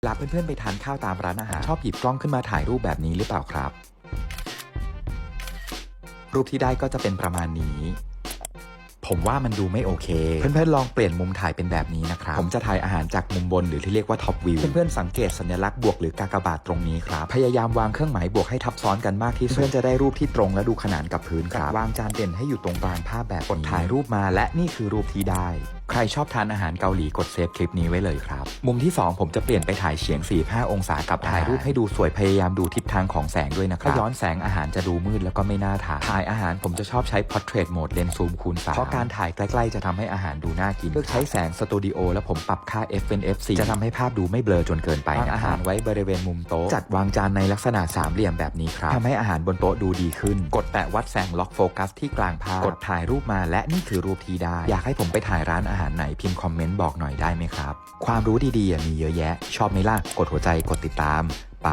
เวลาเพื่อนๆไปทานข้าวตามร้านอาหาร ชอบหยิบกล้องขึ้นมาถ่ายรูปแบบนี้หรือเปล่าครับ รูปที่ได้ก็จะเป็นประมาณนี้ ผมว่ามันดูไม่โอเค เพื่อนๆลองเปลี่ยนมุมถ่ายเป็นแบบนี้นะครับ ผมจะถ่ายอาหารจากมุมบนหรือที่เรียกว่าท็อปวิวเพื่อนๆสังเกตสัญลักษณ์บวกหรือกากบาทตรงนี้ครับ พยายามวางเครื่องหมายบวกให้ทับซ้อนกันมากที่สุดเพื่อนจะได้รูปที่ตรงและดูขนานกับพื้นครับวางจานเด่นให้อยู่ตรงกลางภาพแบบกดถ่ายรูปมา และนี่คือรูปที่ได้ ใครชอบทานอาหารเกาหลีกดเซฟคลิปนี้ไว้เลยครับ มุมที่ 2 ผมจะเปลี่ยนไปถ่ายเฉียง 45 องศากับถ่ายรูปให้ดูสวยพยายามดูทิศทางของแสงด้วยนะครับถ้าย้อนแสงอาหารจะดูมืดแล้วก็ไม่น่าถ่ายถ่ายอาหารผมจะชอบใช้ portrait mode เลนส์ซูมคูณ3เพราะการถ่ายใกล้ๆจะทำให้อาหารดูน่ากินเลือกใช้แสงสตูดิโอแล้วผมปรับค่า f n f 4จะทำให้ภาพดูไม่เบลอจนเกินไปนะอาหารไว้บริเวณมุมโต๊ะจัดวางจานในลักษณะสามเหลี่ยมแบบนี้ครับทำให้อาหารบนโต๊ะดูดีขึ้น กดแตะวัดแสงล็อกโฟกัสที่กลางภาพกดถ่ายรูปมาและนี่คือรูปที่ได้ อยากให้ผมไปถ่ายร้านอาหารไหนพิมพ์คอมเมนต์บอกหน่อยได้ไหมครับ ความรู้ดีๆมีเยอะแยะ ชอบไหมล่ะ กดหัวใจกดติดตาม ไป